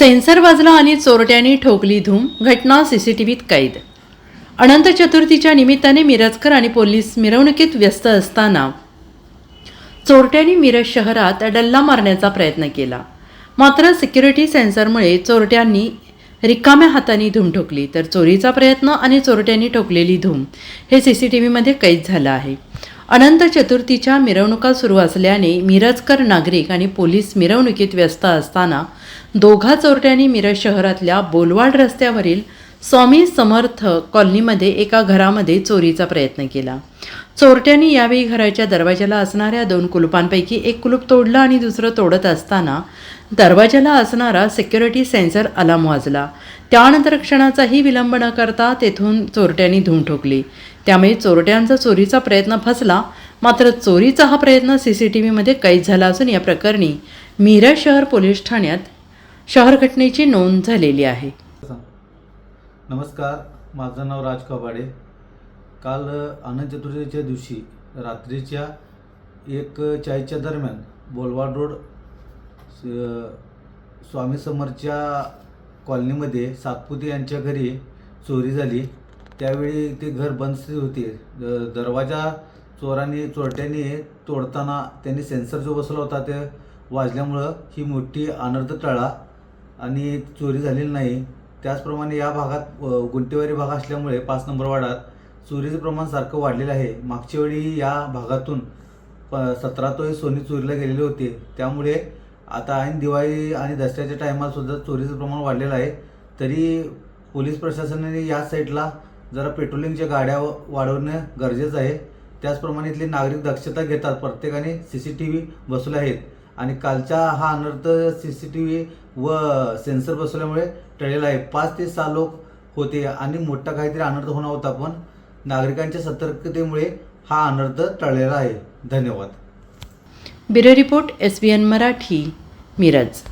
Sensor वाजला आणि चोरट्यांनी ठोकली धूम घटना सीसीटीव्हीत कैद. अनंत चतुर्थीच्या निमित्ताने मिरजकर आणि पोलीस मिरवणुकीत व्यस्त असताना चोरट्यांनी मिरज शहरात डल्ला मारण्याचा प्रयत्न केला. मात्र सिक्युरिटी सेन्सरमुळे चोरट्यांनी रिकाम्या हाताने धूम ठोकली तर चोरीचा प्रयत्न आणि चोरट्यांनी ठोकलेली धूम हे सी सी टी व्हीमध्ये कैद झालं आहे. अनंत चतुर्थीच्या मिरवणुका सुरू असल्याने मिरजकर नागरिक आणि पोलीस मिरवणुकीत व्यस्त असताना दोघा चोरट्यांनी मिरज शहरातल्या बोलवाड रस्त्यावरील स्वामी समर्थ कॉलनीमध्ये एका घरामध्ये चोरीचा प्रयत्न केला. चोरट्यांनी यावेळी घराच्या दरवाजाला असणाऱ्या दोन कुलुपांपैकी एक कुलूप तोडलं आणि दुसरं तोडत असताना दरवाजाला असणारा सिक्युरिटी सेन्सर अलाम वाजला. त्यानंतर क्षणाचाही विलंब न करता तेथून चोरट्यांनी धूम ठोकली. त्यामुळे चोरट्यांचा चोरीचा प्रयत्न फसला मात्र चोरीचा हा प्रयत्न सी सी टी व्हीमध्ये कैद झाला असून या प्रकरणी मिरज शहर पोलीस ठाण्यात शहर घटनेची नोंद झालेली आहे. नमस्कार माझं नाव राज कबाडे. काल अनंत चतुर्थीच्या दिवशी रात्रीच्या एक चाळीसच्या दरम्यान बोलवाड रोड स- स्वामी समरच्या कॉलनीमध्ये सातपुते यांच्या घरी चोरी झाली. त्यावेळी ते घर बंद स्थितीत होते. द- दरवाजा चोरांनी चोरट्यांनी तोडताना त्यांनी सेन्सर जो बसला होता ते वाजल्यामुळं ही मोठी अनर्थ टळा आणि चोरी झालेली नाही. त्याचप्रमाणे या भागात गुंटेवारी भाग असल्यामुळे पाच नंबर वाडात चोरीचं प्रमाण सारखं वाढलेलं आहे. मागच्या वेळी या भागातून प सतरा तोळे सोने चोरीला गेलेले होते. त्यामुळे आता ऐन दिवाळी आणि दसऱ्याच्या टायमालासुद्धा चोरीचं प्रमाण वाढलेलं आहे. तरी पोलीस प्रशासनाने या साईडला जरा पेट्रोलिंगच्या गाड्या वाढवणं गरजेचं आहे. त्याचप्रमाणे इथले नागरिक दक्षता घेतात. प्रत्येकाने सी सी टी व्ही बसवले आहेत. आणि कालचा हा अनर्थ सी सी टी व्ही व सेन्सर बसवल्यामुळे टळलेला आहे. पाच ते सहा लोक होते आणि मोठा काहीतरी अनर्थ होणार होता पण नागरिकांच्या सतर्कतेमुळे हा अनर्थ टळलेला आहे. धन्यवाद. Bureau report S B N Marathi Miraj.